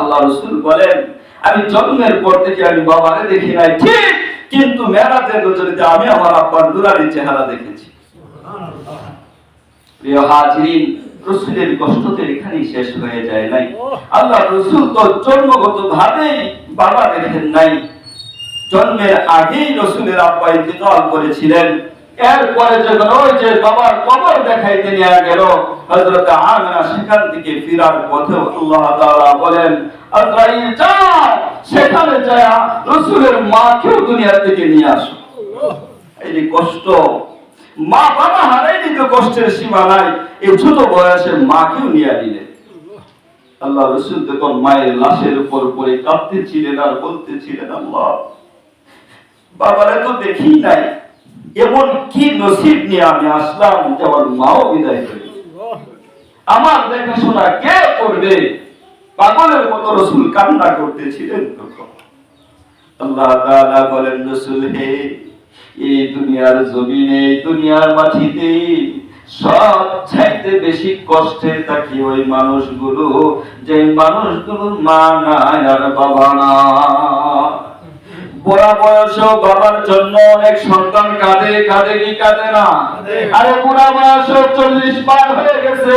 আল্লাহ রসুল বলেন আমি জন্মের পর থেকে আমি বাবারে দেখি নাই। ঠিক কিন্তু মেরাজের রজনীতে আমি আমার আব্বার নুরারি চেহারা দেখেছি। প্রিয় হাজিরিন রসুলের এখানেই শেষ হয়ে যায় নাই। আল্লাহ রসুল তো জন্মগত ভাবেই বাবা দেখেন নাই। জন্মের আগেই রসুলের আব্বা ইন্তেকাল করেছিলেন। এরপরে যখন ওই যে বাবার কবর দেখাইতে নিয়ে গেল, হযরত আমিনা সেখান থেকে ফিরার পথে আল্লাহ তাআলা বলেন, আজরাইল সেখানে যায় রসুলের মাকেও দুনিয়া থেকে নিয়ে আসো। এই যে কষ্ট। মা বাবা হারাইনি তো কষ্টের সীমা নাই, এই ছোট বয়সে মাকেও নিয়ে নিলেন আল্লাহ রসুল তখন মায়ের লাশের উপর পড়ে কাঁদতেছিলেন আর বলতেছিলেন, আল্লাহ, বাবারে তো দেখি নাই এমন কি নসিব নিয়ে আমি আসলাম যে আমার মাও বিদায় করে আমার দেখাশোনা কে করবে? পাগলের মতো রসুল কান্না করতেছিলেন তখন আল্লাহ বলেন, রসুল হে, এই দুনিয়ার জমিনে দুনিয়ার মাটিতে সব চাইতে বেশি কষ্টে থাকি ওই মানুষগুলো যে মানুষগুলোর মা নাই আর বাবা না বুড়া বয়স বাবার জন্য অনেক সন্তান কাঁদে কাঁদে কি কাঁদে না? আরে বুড়া বয়স চল্লিশ পার হয়ে গেছে।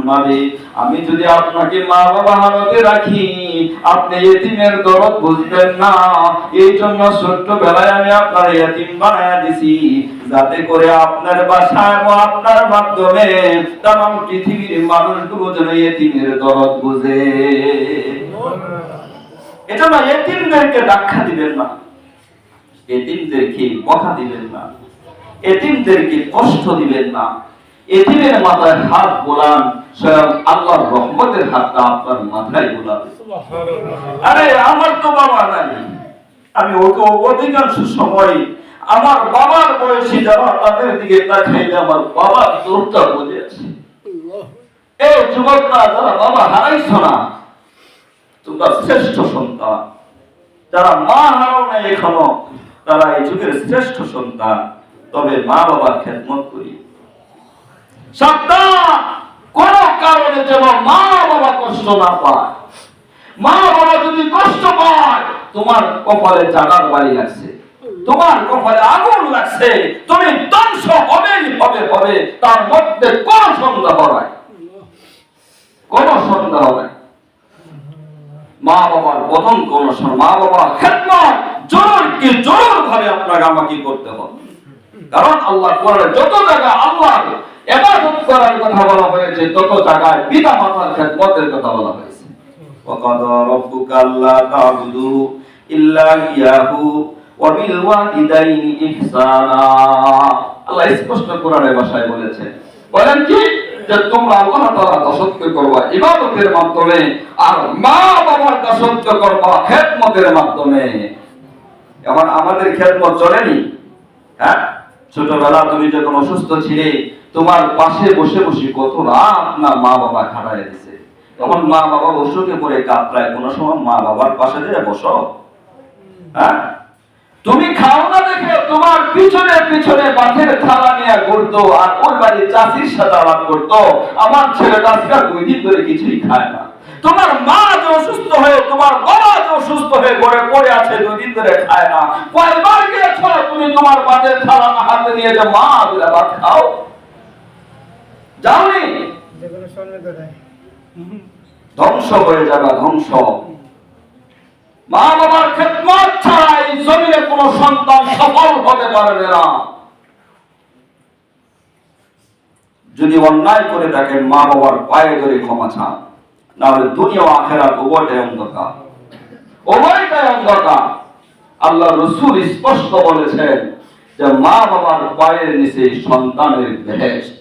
জন্মাবে আমি যদি আপনাকে মা বাবা হারাতে রাখি, আপনি এতিমের দরদ বুঝবেন না। এই জন্য আমি আপনার এতিম বানায়া দিছি। যাতে করে আপনার বাসায় ও আপনার মাধ্যমে তাম পৃথিবীর মানুষগুলো যেন এতিমের দরদ বুঝে। এতিমদেরকে দিবেন না। এতিমদেরকে বকা দিবেন না। এতিমদেরকে কষ্ট দিবেন না। এতিমের মাথায় হাত বোলান স্বয়ং আল্লাহর রহমতের হাতটা আপনার মাথায় বোলাবে। আরে আমার তো বাবা নাই। আমি ওকে অধিকাংশ সময় আমার বাবার বয়সী যারা তাদের দিকে তাকাইলে আমার বাবার দোষটা বুঝে আছে। এই যুবকরা যারা বাবা হারাইছ না তোমরা শ্রেষ্ঠ সন্তান। যারা মা হারাও নাই এখনও তারা এই যুগের শ্রেষ্ঠ সন্তান। তবে মা বাবার খেদমত করি। সাবধান কোন কারণে যেন মা বাবা কষ্ট না পায়। মা বাবা যদি কষ্ট পায়, তোমার কপালে জাগার বাড়ি লাগছে। তোমার কপালে আগুন লাগছে। তুমি ধ্বংস হবেই হবে হবে। তার মধ্যে কোন সন্দেহ নাই। কোন সন্দেহ নাই। মা বাবার বদন কোন মা বাবার খেদমত জোর কি জোর ভাবে আপনাকে আমাকে করতে হবে। কারণ আল্লাহ কোরআনে যত জায়গা আল্লাহ ইবাদত করার কথা বলা হয়েছে তত জায়গায় পিতা মাতার খেদমতের কথা বলা হয়েছে وقضى ربك ألا تعبدوا إلا إياه وبالوالدين إحسانا আল্লাহ স্পষ্ট কোরআনের ভাষায় বলেছে বলেন কি যে তোমরা আল্লাহ তাআলা দাসত্ব করবা ইবাদতের মাধ্যমে আর মা বাবার দাসত্ব করবা খেদমতের মাধ্যমে এখন আমাদের খেদমত চলেনি হ্যাঁ ছোটবেলা তুমি যখন অসুস্থ ছিলে তোমার পাশে বসে বসে কত রাত না মা বাবা খাটায় দিছে। তখন মা বাবা অসুখে পড়ে কাতরায়, কোনো সময় মা বাবার পাশে দিয়ে বসো। হ্যাঁ? তুমি খাও না দেখে তোমার পিছনে পিছনে মাঠের থালা নিয়ে ঘুরতো আর ওই বাড়ির চাষির সাথে আলাপ করতো। আমার ছেলেটা আজকে দুই দিন ধরে কিছুই খায় না। তোমার মা যে অসুস্থ হয়ে, তোমার বাবা যে অসুস্থ হয়ে ঘরে পড়ে আছে, দুই দিন ধরে খায় না। কয়বার গিয়েছ তুমি তোমার বাদের থালা হাতে নিয়ে যে, মা ভাত খাও। যাওনি? ধ্বংস হয়ে যাবে ধ্বংস। মা বাবার খেদমত ছাড়া এই জমিনে কোনো সন্তান সফল হতে পারবে না। যদি অন্যায় করে থাকেন মা বাবার পায়ে ধরে ক্ষমা চান। না হলে দুনিয়া ও আখেরাত উভয়টাই অন্ধকার। উভয়টাই অন্ধকার। আল্লাহ রসুল স্পষ্ট বলেছেন যে মা বাবার পায়ের নিচে সন্তানের বেহেশত।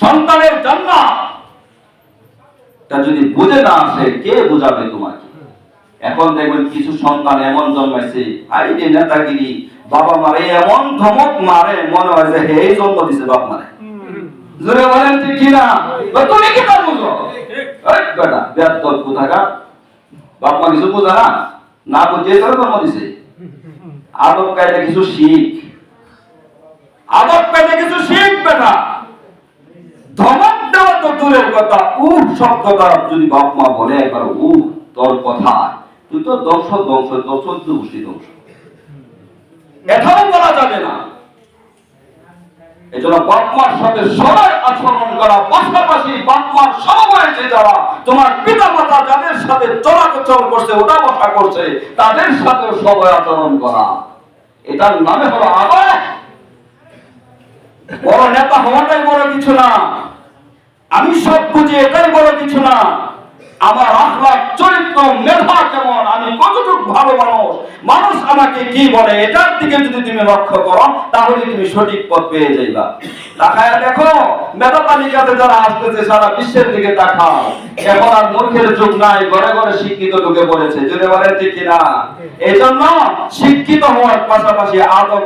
সন্তানের জান্নাত তা যদি বুঝে না আসে কে বুঝাবে তোমাকে? এখন দেখবেন কিছু সন্তান এমন জন্মাইছে আইডি নেতাগিরি বাবা মারে এমন ধমক মারে মনে হয় যে হে জন্ম দিছে বাপ মারে। জোরে বলেন ঠিক কিনা? বা তুমি কি তার বুঝো? বেটা বেদ কোথাকা বাপ মা কিছু বোঝা না? না বুঝে তোর জন্ম দিছে। আদব কায়দা কিছু শিখ। আদব কায়দা কিছু শিখ বেটা। দূরের কথা উহ শব্দটা যদি বাপ মা বলে একবার উহ তোর কথা, তুই তো ধ্বংস ধ্বংস তোর চোদ্দ গোষ্ঠী ধ্বংস এটাও বলা যাবে না। এজন্য বাপ মার সাথে সবাই আচরণ করা, পাশাপাশি বাপ মার সমবয়সী যারা, তোমার পিতা মাতা যাদের সাথে চলাচল করছে ওটা বসা করছে, তাদের সাথে সবাই আচরণ করা। এটার নামে হলো আবার। বড় নেতা হওয়াটাই বড় কিছু না। আমি সব বুঝি এটাই বলে কিছু না আমার আখলাখ চরিত্র মেধা কেমন, আমি কতটুকু ভালো মানুষ মানুষ আমাকে কি বলে, এটার দিকে যদি তুমি লক্ষ্য করো, তাহলে তুমি সঠিক পথ পেয়ে যাইবা। দেখো মেধা তালিকাতে যারা আসতেছে, সারা বিশ্বের দিকে তাকাও। এখন আর মূর্খের যুগ নাই ঘরে ঘরে শিক্ষিত ঢুকে পড়েছে, যদি বলেন ঠিক কিনা? এই জন্য শিক্ষিত হওয়ার পাশাপাশি আদব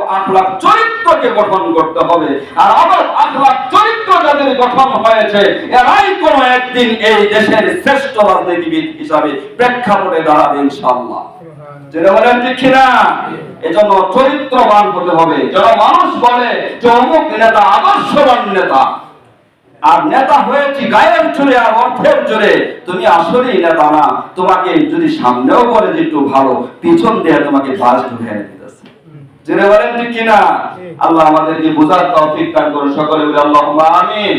চরিত্রকে গঠন করতে হবে। আর আদব চরিত্র যাদের গঠন হয়েছে, এরাই কোনো একদিন এই দেশের শ্রেষ্ঠ রাজনীতিবিদ হিসাবে প্রেক্ষাপটে দাঁড়াবে বলেন ঠিক কিনা? এজন্য চরিত্রবান হতে হবে। যেন মানুষ বলে যে অমুক নেতা আদর্শবান নেতা আর নেতা হয়েছি গায়ের জোরে আর অর্থের জোরে তুমি আসলেই নেতা না। তোমাকে যদি সামনেও করে যে একটু ভালো পিছন দিয়ে তোমাকে বাস ঢুকে দিতেছে। জেনে বলেন ঠিক কিনা? আল্লাহ আমাদেরকে বোঝার তৌফিক দান করে সকলে বলে আল্লাহ আমিন।